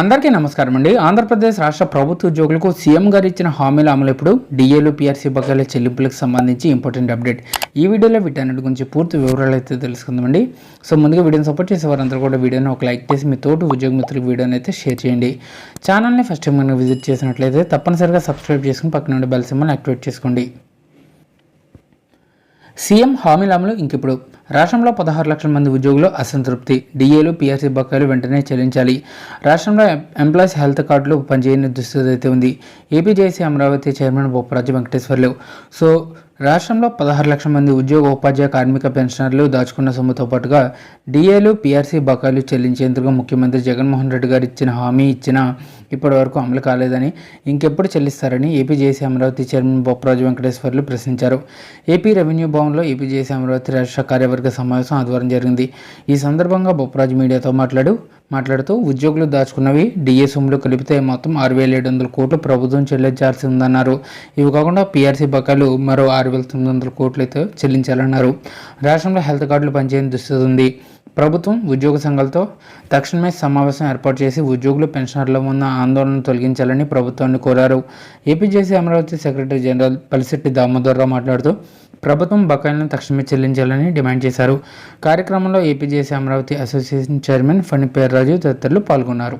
అందరికీ నమస్కారం అండి. ఆంధ్రప్రదేశ్ రాష్ట్ర ప్రభుత్వ ఉద్యోగులకు సీఎం గారు ఇచ్చిన హామీల అమలు ఇప్పుడు డిఏలు పిఆర్సీ బకాయిల చెల్లింపులకు సంబంధించి ఇంపార్టెంట్ అప్డేట్. ఈ వీడియోలో వీటన్నిటి గురించి పూర్తి వివరాలు అయితే తెలుసుకుందామండి. సో ముందుగా వీడియోని సపోర్ట్ చేసే వారందరూ కూడా వీడియోని ఒక లైక్ చేసి మీ తోటి ఉద్యోగ మిత్రులకు వీడియోని అయితే షేర్ చేయండి. ఛానల్ని ఫస్ట్ టైం కనుక విజిట్ చేసినట్లయితే తప్పనిసరిగా సబ్స్క్రైబ్ చేసుకుని పక్కన ఉండే బెల్ సింబల్ యాక్టివేట్ చేసుకోండి. సీఎం హామీల అమలు ఇంకిప్పుడు? రాష్ట్రంలో పదహారు లక్షల మంది ఉద్యోగులు అసంతృప్తి. డిఏలు పీఆర్సీ బకాయిలు వెంటనే చెల్లించాలి. రాష్ట్రంలో ఎంప్లాయీస్ హెల్త్ కార్డులు పనిచేయని దుస్థితి అయితే ఉంది. APJC Amaravati chairman Bopparaju Venkateswarlu. So రాష్ట్రంలో పదహారు లక్షల మంది ఉద్యోగ ఉపాధ్యాయ కార్మిక పెన్షనర్లు దాచుకున్న సొమ్ముతో పాటుగా డిఏలు పీఆర్సీ బకాయిలు చెల్లించేందుకు ముఖ్యమంత్రి జగన్మోహన్ రెడ్డి గారు ఇచ్చిన హామీ ఇచ్చినా ఇప్పటి వరకు అమలు కాలేదని ఇంకెప్పుడు చెల్లిస్తారని ఏపీజేసీ అమరావతి చైర్మన్ బొప్పరాజు వెంకటేశ్వర్లు ప్రశ్నించారు. ఏపీ రెవెన్యూ భవన్లో ఏపీజేసీ అమరావతి రాష్ట్ర కార్యవర్గ సమావేశం ఆదివారం జరిగింది. ఈ సందర్భంగా బొప్పరాజు మీడియాతో మాట్లాడు మాట్లాడుతూ ఉద్యోగులు దాచుకున్నవి డిఏ సొమ్ములు కలిపితే మొత్తం ఆరు వేల ఏడు వందల కోట్లు ప్రభుత్వం చెల్లించాల్సి ఉందన్నారు ఇవి కాకుండా పీఆర్సీ బకాయిలు మరో ఆరు వేల తొమ్మిది వందల కోట్లు అయితే చెల్లించాలన్నారు. రాష్ట్రంలో హెల్త్ కార్డులు పనిచేయని దుస్థితి ఉంది. ప్రభుత్వం ఉద్యోగ సంఘాలతో తక్షణమే సమావేశం ఏర్పాటు చేసి ఉద్యోగులు పెన్షనర్ల ఉన్న ఆందోళన తొలగించాలని ప్రభుత్వాన్ని కోరారు. APJC Amaravati secretary general Palisetti Damodararao మాట్లాడుతూ ప్రభుత్వం బకాయిలను తక్షణమే చెల్లించాలని డిమాండ్ చేశారు. కార్యక్రమంలో APJC Amaravati association chairman Phani Perraju తదితరులు పాల్గొన్నారు.